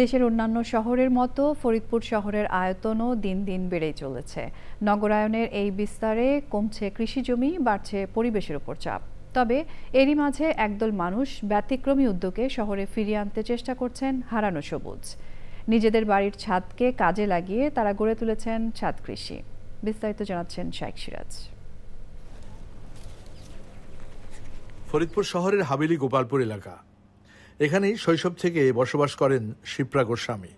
দেশের অন্যান্য শহরের মতো ফরিদপুর শহরের আয়তনও দিন দিন বেড়েই চলেছে। নগরায়নের এই বিস্তারে কমছে কৃষিজমি বাড়ছে পরিবেশের উপর চাপ। তবে এরই মাঝে একদল মানুষ ব্যতিক্রমী উদ্যোগে শহরে ফিরিয়ে আনতে চেষ্টা করছেন হারানো সবুজ। নিজেদের বাড়ির ছাদকে কাজে লাগিয়ে তারা গড়ে তুলেছেন ছাদ কৃষি। বিস্তারিত জানাচ্ছেন শাইক সিরাজ। ফরিদপুর শহরের হাবেলি গোপালপুর এলাকা। এখানেই শৈশব থেকে বসবাস করেন শিপ্রা গোস্বামী।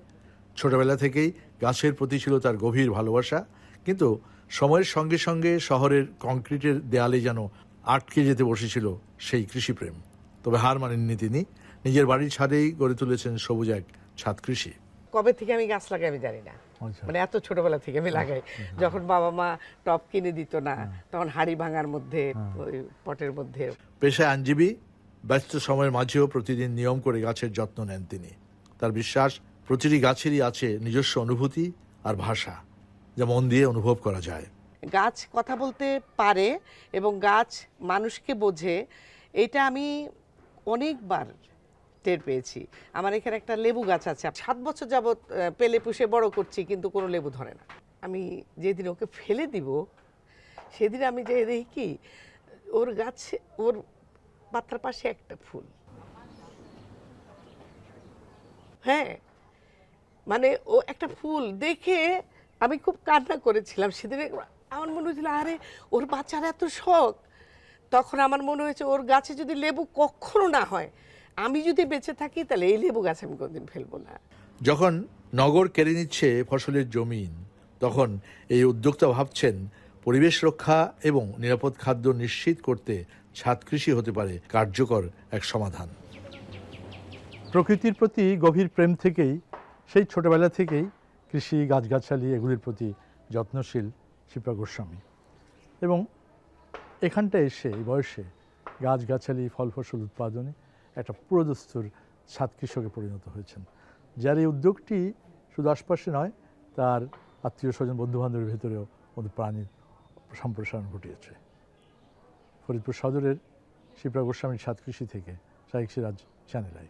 ছোটবেলা থেকেই গাছের প্রতি ছিল তার গভীর ভালোবাসা কিন্তু সময়ের সঙ্গে সঙ্গে শহরের কংক্রিটের দেয়ালে যেন আটকে যেতে বসেছিল সেই কৃষিপ্রেম। তবে হার মানেননি তিনি। নিজের বাড়ির ছাদেই গড়ে তুলেছেন সবুজ এক ছাদ কৃষি। কবে থেকে আমি গাছ লাগাই আমি জানি না। আচ্ছা। মানে এত ছোটবেলা থেকে আমি লাগাই। যখন বাবা মা টপ কিনে দিত না তখন হাড়ি ভাঙার মধ্যে ওই পটের মধ্যে। পেশায় আইনজীবী ব্যস্ত সময়ের মাঝেও প্রতিদিন নিয়ম করে গাছের যত্ন নেন তিনি। তার বিশ্বাস, প্রতিটি গাছেরই আছে নিজস্ব অনুভূতি আর ভাষা, যা মন দিয়ে অনুভব করা যায়। গাছ কথা বলতে পারে এবং গাছ মানুষকে বোঝে, এটা আমি অনেকবার টের পেয়েছি। আমার এখানে একটা লেবু গাছ আছে। সাত বছর যাবৎ পেলে পুষে বড় করছি, কিন্তু কোনো লেবু ধরে না। আমি যেদিন ওকে ফেলে দিব, সেদিন আমি যে দেখি কি ওর গাছে, ওর পাত্রার পাশে একটা ফুল। হ্যাঁ মানে ও একটা ফুল দেখে আমি খুব কান্না করেছিলাম। সেদিন আমার মনে হয়েছিল, আরে, ওর বাচ্চার এত শখ। তখন আমার মনে হয়েছে, ওর গাছে যদি লেবু কখনো না হয়, আমি যদি বেঁচে থাকি, তাহলে এই লেবু গাছ আমি কোনোদিন ফেলব না। যখন নগর কেড়ে নিচ্ছে ফসলের জমিন, তখন এই উদ্যোক্তা ভাবছেন পরিবেশ রক্ষা এবং নিরাপদ খাদ্য নিশ্চিত করতে ছাদ কৃষি হতে পারে কার্যকর এক সমাধান। প্রকৃতির প্রতি গভীর প্রেম থেকেই, সেই ছোটবেলা থেকেই কৃষি, গাছগাছালি এগুলির প্রতি যত্নশীল শিপ্রা গোস্বামী। এবং এখানটা এসে, এই বয়সে গাছগাছালি ফল ফসল উৎপাদনে একটা পুরোদস্তুর ছাদ কৃষকে পরিণত হয়েছেন। যার এই উদ্যোগটি শুধু আশপাশে নয়, তার আত্মীয় স্বজন, বন্ধুবান্ধবের ভেতরেও প্রাণীর সম্প্রসারণ ঘটিয়েছে। ফরিদপুর সদরের শিপ্রা গোস্বামীর সাত কৃষি থেকে শাহিক সিরাজ চ্যানেল আই।